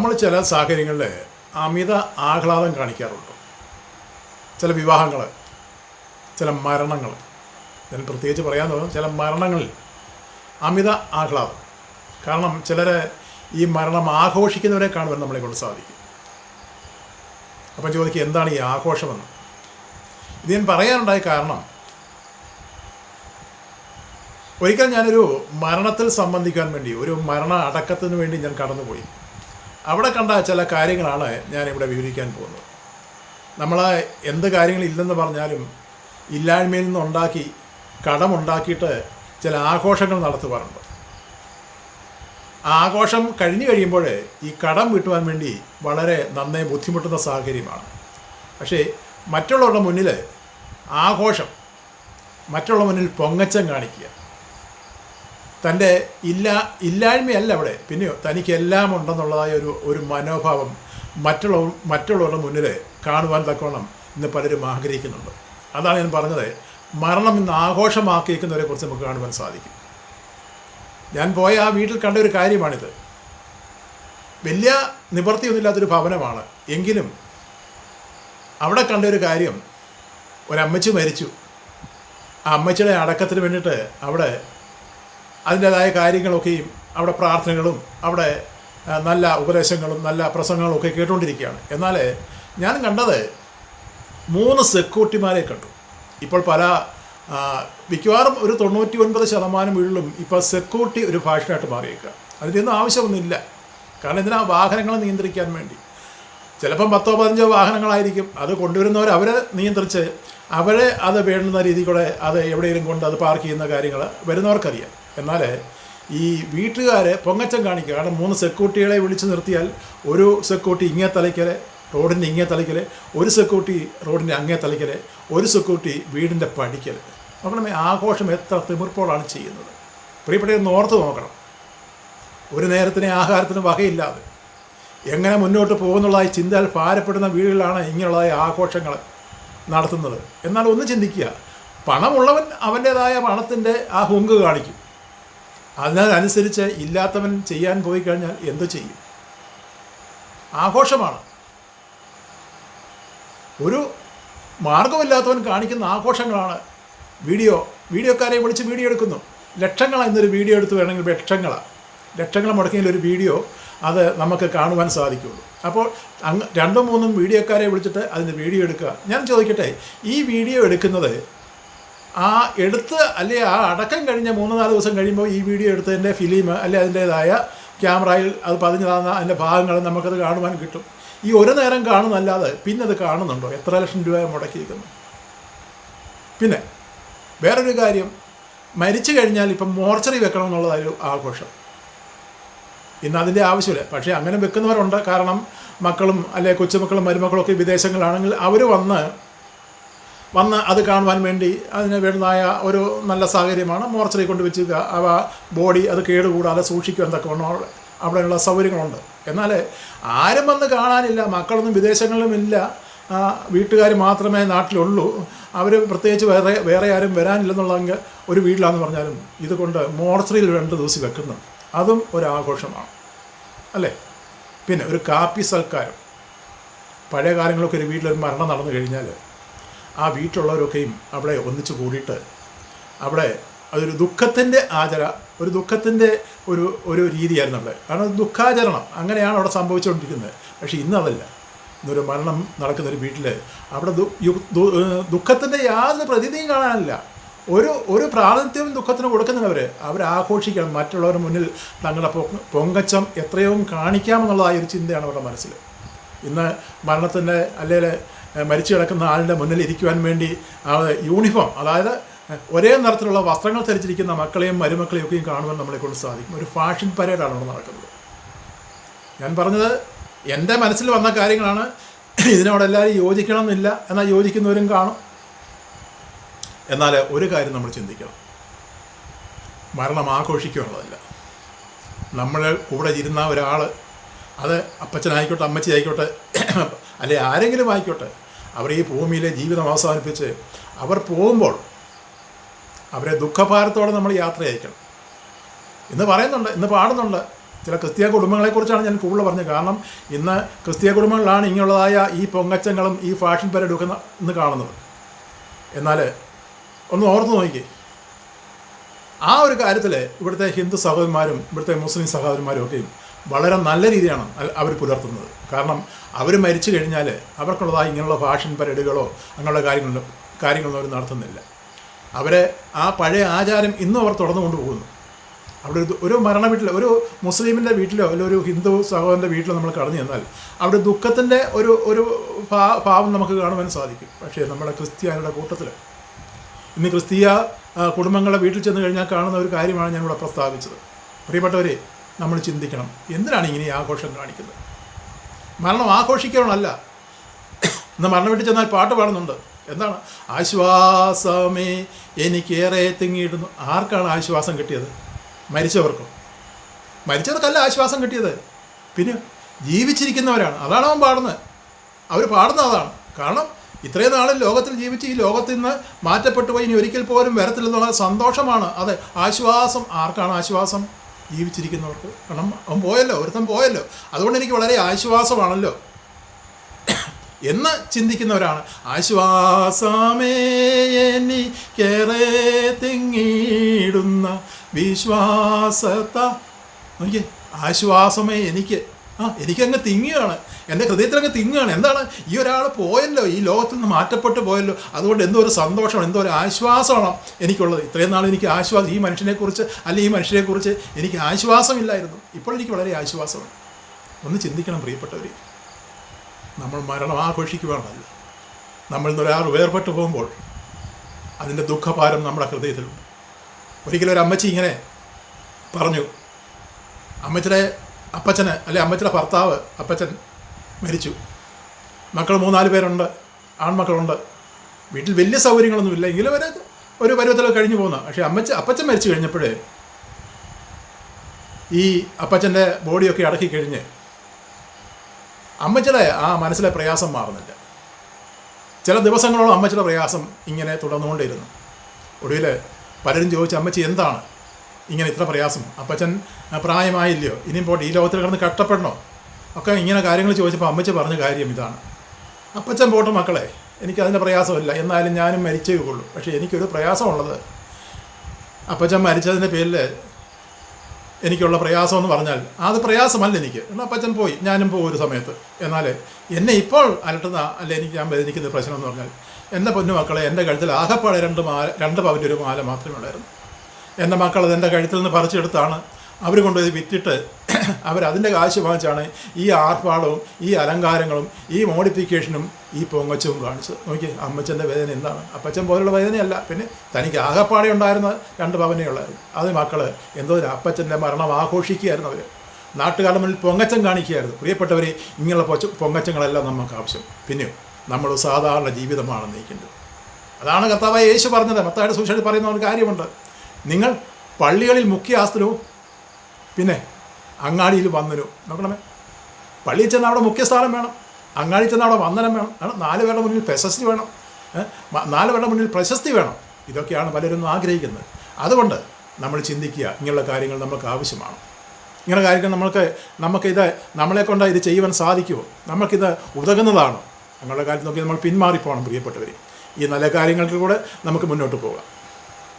നമ്മൾ ചില സാഹചര്യങ്ങളിൽ അമിത ആഹ്ലാദം കാണിക്കാറുണ്ട്. ചില വിവാഹങ്ങൾ ചില മരണങ്ങൾ. ഞാൻ പ്രത്യേകിച്ച് പറയാൻ തോന്നുന്നു ചില മരണങ്ങളിൽ അമിത ആഹ്ലാദം. കാരണം ചിലരെ ഈ മരണം ആഘോഷിക്കുന്നവരെ കാണുവാൻ നമ്മളെ കൊണ്ട് സാധിക്കും. അപ്പം ചോദിക്കുക എന്താണ് ഈ ആഘോഷമെന്ന്? ഇത് ഞാൻ പറയാനുണ്ടായ കാരണം ഒരിക്കൽ ഞാനൊരു മരണത്തിൽ സംബന്ധിക്കാൻ വേണ്ടി ഒരു മരണ അടക്കത്തിന് വേണ്ടി ഞാൻ കടന്നുപോയി. അവിടെ കണ്ട ചില കാര്യങ്ങളാണ് ഞാൻ ഇവിടെ വിവരിക്കാൻ പോകുന്നത്. നമ്മൾ എന്ത് കാര്യങ്ങളില്ലെന്ന് പറഞ്ഞാലും ഇല്ലായ്മയിൽ നിന്നുണ്ടാക്കി കടമുണ്ടാക്കിയിട്ട് ചില ആഘോഷങ്ങൾ നടത്തുവാറുണ്ട്. ആഘോഷം കഴിഞ്ഞു കഴിയുമ്പോൾ ഈ കടം വീട്ടുവാൻ വേണ്ടി വളരെ നന്നേ ബുദ്ധിമുട്ടുന്ന സാഹചര്യമാണ്. പക്ഷേ മറ്റുള്ളവരുടെ മുന്നിൽ ആഘോഷം മറ്റുള്ള മുന്നിൽ പൊങ്ങച്ചം കാണിക്കുക. തന്റെ ഇല്ല ഇല്ലായ്മയല്ല അവിടെ. പിന്നെയോ തനിക്ക് എല്ലാം ഉണ്ടെന്നുള്ളതായ ഒരു ഒരു മനോഭാവം മറ്റുള്ള മറ്റുള്ളവരുടെ മുന്നിൽ കാണുവാൻ തക്കവണ്ണം ഇന്ന് പലരും ആഗ്രഹിക്കുന്നുണ്ട്. അതാണ് ഞാൻ പറഞ്ഞത്. മരണം ഇന്ന് ആഘോഷമാക്കിയിരിക്കുന്നവരെ കുറിച്ച് നമുക്ക് കാണുവാൻ സാധിക്കും. ഞാൻ പോയ ആ വീട്ടിൽ കണ്ട ഒരു കാര്യമാണിത്. വലിയ നിവൃത്തിയൊന്നുമില്ലാത്തൊരു ഭവനമാണ്. എങ്കിലും അവിടെ കണ്ട ഒരു കാര്യം. ഒരമ്മച്ചി മരിച്ചു. ആ അമ്മച്ചിയുടെ അടക്കത്തിന് വേണ്ടിയിട്ട് അവിടെ അതിന്റേതായ കാര്യങ്ങളൊക്കെയും അവിടെ പ്രാർത്ഥനകളും അവിടെ നല്ല ഉപദേശങ്ങളും നല്ല പ്രസംഗങ്ങളും ഒക്കെ കേട്ടുകൊണ്ടിരിക്കുകയാണ്. എന്നാൽ ഞാൻ കണ്ടത് മൂന്ന് സെക്യൂരിറ്റിമാരെ കണ്ടു. ഇപ്പോൾ പല മിക്കവാറും ഒരു തൊണ്ണൂറ്റി ഒൻപത് ശതമാനം വീട്ടിലും ഇപ്പോൾ സെക്യൂരിറ്റി ഒരു ഭാഷയായിട്ട് മാറിയേക്കുക അതിന്റെയൊന്നും ആവശ്യമൊന്നുമില്ല. കാരണം ഇതിനാ വാഹനങ്ങൾ നിയന്ത്രിക്കാൻ വേണ്ടി? ചിലപ്പം പത്തോ പതിനഞ്ചോ വാഹനങ്ങളായിരിക്കും. അത് കൊണ്ടുവരുന്നവർ അവരെ നിയന്ത്രിച്ച് അവരെ അത് വേണ്ടുന്ന രീതിയിൽ കൂടെ അത് എവിടെയെങ്കിലും കൊണ്ട് അത് പാർക്ക് ചെയ്യുന്ന കാര്യങ്ങൾ വരുന്നവർക്കറിയാം. എന്നാൽ ഈ വീട്ടുകാർ പൊങ്ങച്ചം കാണിക്കുക. കാരണം മൂന്ന് സെക്യൂരിറ്റികളെ വിളിച്ചു നിർത്തിയാൽ ഒരു സെക്യൂരിറ്റി ഇങ്ങേ തലയ്ക്കൽ റോഡിന്റെ ഇങ്ങേ തലയ്ക്കൽ ഒരു സെക്യൂരിറ്റി റോഡിന്റെ അങ്ങേ തലയ്ക്കൽ ഒരു സെക്യൂരിറ്റി വീടിന്റെ പടിക്കൽ നോക്കണമേ ആഘോഷം എത്ര തിമിർപ്പോളാണ് ചെയ്യുന്നത്. പ്രിയപ്പെട്ടവരൊന്ന് ഓർത്ത് നോക്കണം. ഒരു നേരത്തിന് ആഹാരത്തിന് വകയില്ലാതെ എങ്ങനെ മുന്നോട്ട് പോകുന്നുള്ളതായി ചിന്തയാൽ ഭാരപ്പെടുന്ന വീടുകളിലാണ് ഇങ്ങനെയുള്ളതായ ആഘോഷങ്ങൾ നടത്തുന്നത്. എന്നാൽ ഒന്ന് ചിന്തിക്കുക. പണമുള്ളവൻ അവന്റേതായ പണത്തിന്റെ ആ ഹുങ്ക് കാണിക്കും. അതിനനുസരിച്ച് ഇല്ലാത്തവൻ ചെയ്യാൻ പോയി കഴിഞ്ഞാൽ എന്തു ചെയ്യും? ആഘോഷമാണ്. ഒരു മാർഗമില്ലാത്തവൻ കാണിക്കുന്ന ആഘോഷങ്ങളാണ് വീഡിയോ വീഡിയോക്കാരെ വിളിച്ച് വീഡിയോ എടുക്കുന്നു. ലക്ഷങ്ങളാണ് ഇന്നൊരു വീഡിയോ എടുത്ത് വേണമെങ്കിൽ ലക്ഷങ്ങളാണ് ലക്ഷങ്ങൾ മുടക്കിയെങ്കിൽ ഒരു വീഡിയോ അത് നമുക്ക് കാണുവാൻ സാധിക്കുള്ളൂ. അപ്പോൾ അങ്ങ് രണ്ടും മൂന്നും വീഡിയോക്കാരെ വിളിച്ചിട്ട് അതിന്റെ വീഡിയോ എടുക്കുക. ഞാൻ ചോദിക്കട്ടെ ഈ വീഡിയോ എടുക്കുന്നത് ആ എടുത്ത് അല്ലെ ആ അടക്കം കഴിഞ്ഞ മൂന്ന് നാല് ദിവസം കഴിയുമ്പോൾ ഈ വീഡിയോ എടുത്തതിന്റെ ഫിലിം അല്ലെ അതിന്റേതായ ക്യാമറയിൽ അത് പതിഞ്ഞു തന്ന അതിന്റെ ഭാഗങ്ങൾ നമുക്കത് കാണുവാൻ കിട്ടും. ഈ ഒരു നേരം കാണുന്നല്ലാതെ പിന്നെ അത് കാണുന്നുണ്ടോ? എത്ര ലക്ഷം രൂപ മുടക്കിയിരിക്കുന്നു. പിന്നെ വേറൊരു കാര്യം മരിച്ചു കഴിഞ്ഞാൽ ഇപ്പം മോർച്ചറി വെക്കണം എന്നുള്ളതൊരു ആഘോഷം. ഇന്ന് അതിന്റെ ആവശ്യമില്ല. പക്ഷേ അങ്ങനെ വെക്കുന്നവരുണ്ട്. കാരണം മക്കളും അല്ലെ കൊച്ചുമക്കളും മരുമക്കളും ഒക്കെ വിദേശങ്ങളാണെങ്കിൽ അവർ വന്ന് വന്ന് അത് കാണുവാൻ വേണ്ടി അതിന് വേണ്ടതായ ഒരു നല്ല സാഹചര്യമാണ്. മോർച്ചറി കൊണ്ട് വെച്ച് അവ ബോഡി അത് കേടുകൂടാതെ സൂക്ഷിക്കുക തക്കവണ്ണം അവിടെ അവിടെയുള്ള സൗകര്യങ്ങളുണ്ട്. എന്നാൽ ആരും വന്ന് കാണാനില്ല. മക്കളൊന്നും വിദേശങ്ങളിലുമില്ല വീട്ടുകാർ മാത്രമേ നാട്ടിലുള്ളൂ. അവർ പ്രത്യേകിച്ച് വേറെ വേറെ ആരും വരാനില്ലെന്നുള്ളതെങ്കിൽ ഒരു വീട്ടിലാണെന്ന് പറഞ്ഞാലും ഇതുകൊണ്ട് മോർച്ചറിയിൽ രണ്ട് ദിവസം വെക്കുന്നു അതും ഒരാഘോഷമാണ്. അല്ലേ? പിന്നെ ഒരു കാപ്പി സൽക്കാരം. പഴയ കാലങ്ങളൊക്കെ ഒരു വീട്ടിലൊരു മരണം നടന്നു കഴിഞ്ഞാൽ ആ വീട്ടിലുള്ളവരൊക്കെയും അവിടെ ഒന്നിച്ചു കൂടിയിട്ട് അവിടെ അതൊരു ദുഃഖത്തിന്റെ ആചര ഒരു ദുഃഖത്തിന്റെ ഒരു ഒരു രീതിയായിരുന്നു അവിടെ. കാരണം ദുഃഖാചരണം. അങ്ങനെയാണ് അവിടെ സംഭവിച്ചുകൊണ്ടിരിക്കുന്നത്. പക്ഷേ ഇന്നതല്ല ഇന്നൊരു മരണം നടക്കുന്നൊരു വീട്ടിൽ അവിടെ ദുഃഖത്തിന്റെ യാതൊരു പ്രതിനിധിയും കാണാനില്ല. ഒരു ഒരു പ്രാതിനിധ്യവും ദുഃഖത്തിന് കൊടുക്കുന്നവർ അവർ ആഘോഷിക്കണം. മറ്റുള്ളവരുടെ മുന്നിൽ തങ്ങളുടെ പൊങ്കച്ചം എത്രയും കാണിക്കാമെന്നുള്ളതായ ഒരു ചിന്തയാണ് അവരുടെ മനസ്സിൽ. ഇന്ന് മരണത്തിന്റെ അല്ലെങ്കിൽ മരിച്ചു കിടക്കുന്ന ആളിന്റെ മുന്നിൽ ഇരിക്കുവാൻ വേണ്ടി യൂണിഫോം അതായത് ഒരേ നിറത്തിലുള്ള വസ്ത്രങ്ങൾ ധരിച്ചിരിക്കുന്ന മക്കളെയും മരുമക്കളെയും ഒക്കെയും കാണുവാൻ നമ്മളെ കൊണ്ട് സാധിക്കും. ഒരു ഫാഷൻ പരേഡാണ് അവിടെ നടക്കുന്നത്. ഞാൻ പറഞ്ഞത് എന്റെ മനസ്സിൽ വന്ന കാര്യങ്ങളാണ്. ഇതിനോട് എല്ലാവരും യോജിക്കണം എന്നില്ല എന്നാൽ യോജിക്കുന്നവരും കാണും. എന്നാൽ ഒരു കാര്യം നമ്മൾ ചിന്തിക്കണം. മരണം ആഘോഷിക്കുകയുള്ളതല്ല നമ്മൾ കൂടെ ഇരുന്ന ഒരാൾ അത് അപ്പച്ചനായിക്കോട്ടെ അമ്മച്ചി ആയിക്കോട്ടെ അല്ലെ ആരെങ്കിലും ആയിക്കോട്ടെ അവർ ഈ ഭൂമിയിലെ ജീവിതം അവസാനിപ്പിച്ച് അവർ പോകുമ്പോൾ അവരെ ദുഃഖഭാരത്തോടെ നമ്മൾ യാത്ര അയക്കണം. ഇന്ന് പറയുന്നുണ്ട് ഇന്ന് പാടുന്നുണ്ട് ചില ക്രിസ്തീയ കുടുംബങ്ങളെക്കുറിച്ചാണ് ഞാൻ കൂടുതൽ പറഞ്ഞത്. കാരണം ഇന്ന് ക്രിസ്തീയ കുടുംബങ്ങളിലാണ് ഇങ്ങനെയുള്ളതായ ഈ പൊങ്ങച്ചങ്ങളും ഈ ഫാഷൻ പരഡൊക്കെ ഇന്ന് കാണുന്നത്. എന്നാൽ ഒന്ന് ഓർത്ത് നോക്കി ആ ഒരു കാര്യത്തിൽ ഇവിടുത്തെ ഹിന്ദു സഹോദരന്മാരും ഇവിടുത്തെ മുസ്ലിം സഹോദരന്മാരും ഒക്കെയും വളരെ നല്ല രീതിയാണ് അവർ പുലർത്തുന്നത്. കാരണം അവർ മരിച്ചു കഴിഞ്ഞാൽ അവർക്കുള്ളതായി ഇങ്ങനെയുള്ള ഫാഷൻ പരേഡുകളോ അങ്ങനെയുള്ള കാര്യങ്ങളോ കാര്യങ്ങളൊന്നും അവർ നടത്തുന്നില്ല. അവരെ ആ പഴയ ആചാരം ഇന്നും അവർ തുടർന്നു കൊണ്ടുപോകുന്നു അവിടെ ഒരു മരണ വീട്ടിൽ ഒരു മുസ്ലിമിന്റെ വീട്ടിലോ അല്ലെങ്കിൽ ഒരു ഹിന്ദു സഹോദരന്റെ വീട്ടിലോ നമ്മൾ കടന്നു ചെന്നാൽ അവിടെ ദുഃഖത്തിന്റെ ഒരു ഒരു ഭാവം നമുക്ക് കാണുവാൻ സാധിക്കും. പക്ഷേ നമ്മുടെ ക്രിസ്ത്യാനിയുടെ കൂട്ടത്തിൽ ഇന്ന് ക്രിസ്തീയ കുടുംബങ്ങളുടെ വീട്ടിൽ ചെന്ന് കഴിഞ്ഞാൽ കാണുന്ന ഒരു കാര്യമാണ് ഞാനിവിടെ പ്രസ്താവിച്ചത്. പ്രിയപ്പെട്ടവരെ നമ്മൾ ചിന്തിക്കണം. എന്തിനാണ് ഇങ്ങനെ ആഘോഷം കാണിക്കുന്നത്? മരണം ആഘോഷിക്കണമല്ല. ഇന്ന് മരണം വീട്ടിൽ ചെന്നാൽ പാട്ട് പാടുന്നുണ്ട്. എന്താണ്? ആശ്വാസമേ എനിക്കേറെ തിങ്ങിയിടുന്നു. ആർക്കാണ് ആശ്വാസം കിട്ടിയത്? മരിച്ചവർക്കും. മരിച്ചവർക്കല്ല ആശ്വാസം കിട്ടിയത്. പിന്നെ ജീവിച്ചിരിക്കുന്നവരാണ്. അതാണ് അവൻ പാടുന്നത്. അവർ പാടുന്നത് അതാണ്. കാരണം ഇത്രയും നാളും ലോകത്തിൽ ജീവിച്ച് ഈ ലോകത്തിൽ നിന്ന് മാറ്റപ്പെട്ടു പോയി. ഇനി ഒരിക്കൽ പോലും വരത്തില്ലെന്നുള്ള സന്തോഷമാണ്. അതെ ആശ്വാസം. ആർക്കാണ് ആശ്വാസം? ജീവിച്ചിരിക്കുന്നവർക്ക് കാരണം അവൻ പോയല്ലോ ഒരുത്തൻ പോയല്ലോ. അതുകൊണ്ട് എനിക്ക് വളരെ ആശ്വാസമാണല്ലോ. എന്ന് ചിന്തിക്കുന്നവരാണ്. ആശ്വാസമേ എനിക്കേറെ തിങ്ങിയിടുന്ന വിശ്വാസത്ത നോക്കിയേ ആശ്വാസമേ എനിക്ക് ആ എനിക്കങ്ങ് തിങ്ങുകയാണ്. എന്റെ ഹൃദയത്തിലങ്ങ് തിങ്ങുകയാണ്. എന്താണ്? ഈ ഒരാൾ പോയല്ലോ ഈ ലോകത്തിൽ നിന്ന് മാറ്റപ്പെട്ടു പോയല്ലോ. അതുകൊണ്ട് എന്തോ ഒരു സന്തോഷമാണ് എന്തോ ഒരു ആശ്വാസമാണ് എനിക്കുള്ളത്. ഇത്രയും നാൾ എനിക്ക് ആശ്വാസം ഈ മനുഷ്യനെക്കുറിച്ച് അല്ലെങ്കിൽ ഈ മനുഷ്യനെക്കുറിച്ച് എനിക്ക് ആശ്വാസമില്ലായിരുന്നു. ഇപ്പോൾ എനിക്ക് വളരെ ആശ്വാസമാണ്. ഒന്ന് ചിന്തിക്കണം പ്രിയപ്പെട്ടവർ നമ്മൾ മരണം ആഘോഷിക്കുവാണല്ലോ. നമ്മൾ ഒരാൾ വേർപെട്ടു പോകുമ്പോൾ അതിന്റെ ദുഃഖഭാരം നമ്മുടെ ഹൃദയത്തിലുണ്ട്. ഒരിക്കലും ഒരു അമ്മച്ചി ഇങ്ങനെ പറഞ്ഞു അമ്മച്ചിയുടെ അപ്പച്ചന് അല്ലെ അമ്മച്ചിയുടെ ഭർത്താവ് അപ്പച്ചൻ മരിച്ചു. മക്കൾ മൂന്നാൽ പേരുണ്ട് ആൺമക്കളുണ്ട്. വീട്ടിൽ വലിയ സൗകര്യങ്ങളൊന്നുമില്ല എങ്കിലും ഒരു ഒരു പരുവത്തിലൊക്കെ കഴിഞ്ഞു പോകുന്ന പക്ഷേ അമ്മച്ച അപ്പച്ചൻ മരിച്ചു കഴിഞ്ഞപ്പോഴേ ഈ അപ്പച്ചന്റെ ബോഡിയൊക്കെ അടക്കി കഴിഞ്ഞ് അമ്മച്ചിയുടെ ആ മനസ്സിലെ പ്രയാസം മാറുന്നില്ല. ചില ദിവസങ്ങളോളം അമ്മച്ചിയുടെ പ്രയാസം ഇങ്ങനെ തുടർന്നുകൊണ്ടിരുന്നു ഒടുവിൽ പലരും ചോദിച്ചു അമ്മച്ചി എന്താണ്? ഇങ്ങനെ ഇത്ര പ്രയാസം. അപ്പച്ചൻ പ്രായമായില്ലയോ? ഇനിയും പോട്ടെ ഈ ലോകത്തിൽ കിടന്ന് കഷ്ടപ്പെടണോ? ഒക്കെ ഇങ്ങനെ കാര്യങ്ങൾ ചോദിച്ചപ്പോൾ അമ്മച്ചി പറഞ്ഞ കാര്യം ഇതാണ്. അപ്പച്ചൻ പോട്ടെ മക്കളെ എനിക്കതിന്റെ പ്രയാസമില്ല. എന്നാലും ഞാനും മരിച്ചേ ഉള്ളൂ. പക്ഷേ എനിക്കൊരു പ്രയാസമുള്ളത്. അപ്പച്ചൻ മരിച്ചതിന്റെ പേരിൽ എനിക്കുള്ള പ്രയാസം എന്ന് പറഞ്ഞാൽ അത് പ്രയാസമല്ല എനിക്ക്. എന്നാൽ അപ്പച്ചൻ പോയി ഞാനും പോകും ഒരു സമയത്ത്. എന്നാൽ എന്നെ ഇപ്പോൾ അലട്ടുന്ന അല്ലെ എനിക്ക് ഞാൻ വേദനിക്കുന്ന പ്രശ്നം എന്ന് പറഞ്ഞാൽ എന്റെ പൊന്നു മക്കളെ എന്റെ കഴുത്തിൽ ആകപ്പാടെ രണ്ട് മാല രണ്ട് പവന്റെ ഒരു മാല മാത്രമേ ഉള്ളായിരുന്നു. എന്റെ മക്കൾ അത് എന്റെ കഴുത്തിൽ നിന്ന് പറിച്ചെടുത്താണ്. അവർ കൊണ്ടുപോയി വിറ്റിട്ട് അവരതിന്റെ കാശ് വാങ്ങിച്ചാണ് ഈ ആർപ്പാടവും ഈ അലങ്കാരങ്ങളും ഈ മോഡിഫിക്കേഷനും ഈ പൊങ്ങച്ചവും കാണിച്ചത്. നോക്കി അമ്മച്ചന്റെ വേദന എന്താണ്? അപ്പച്ചൻ പോലുള്ള വേദനയല്ല. പിന്നെ തനിക്ക് ആകപ്പാടെ ഉണ്ടായിരുന്ന രണ്ട് പവനേ അത് മക്കൾ എന്തോ അപ്പച്ചന്റെ മരണം ആഘോഷിക്കുകയായിരുന്നു അവർ നാട്ടുകാരുടെ മുന്നിൽ പൊങ്ങച്ചം കാണിക്കുകയായിരുന്നു. പ്രിയപ്പെട്ടവരെ ഇങ്ങനെയുള്ള പൊച്ച പൊങ്ങച്ചങ്ങളെല്ലാം നമുക്ക് ആവശ്യം. പിന്നെയോ നമ്മൾ സാധാരണ ജീവിതമാണ് നയിക്കേണ്ടത് അതാണ് കർത്താവായ യേശു പറഞ്ഞത്. മത്തായുടെ സുശേഷത്തിൽ പറയുന്ന ഒരു കാര്യമുണ്ട്. നിങ്ങൾ പള്ളികളിൽ മുഖ്യ ആസ്തലവും പിന്നെ അങ്ങാടിയിൽ വന്നനു നോക്കണമേ. പള്ളിയിൽ ചെന്ന് അവിടെ മുഖ്യസ്ഥാനം വേണം. അങ്ങാടി ചെന്ന് അവിടെ വന്ദനം വേണം. നാല് പേരുടെ മുന്നിൽ പ്രശസ്തി വേണം. നാല് പേരുടെ മുന്നിൽ പ്രശസ്തി വേണം. ഇതൊക്കെയാണ് പലരും ആഗ്രഹിക്കുന്നത്. അതുകൊണ്ട് നമ്മൾ ചിന്തിക്കുക ഇങ്ങനെയുള്ള കാര്യങ്ങൾ നമുക്ക് ആവശ്യമാണ്. ഇങ്ങനെ കാര്യങ്ങൾ നമ്മൾക്ക് നമുക്കിത് നമ്മളെ കൊണ്ട് ഇത് ചെയ്യുവാൻ സാധിക്കുമോ നമുക്കിത് ഉതകുന്നതാണോ? അങ്ങനെയുള്ള കാര്യം നോക്കി നമ്മൾ പിന്മാറിപ്പോകണം പ്രിയപ്പെട്ടവരെ. ഈ നല്ല കാര്യങ്ങൾക്ക് കൂടെ നമുക്ക് മുന്നോട്ട് പോകാം.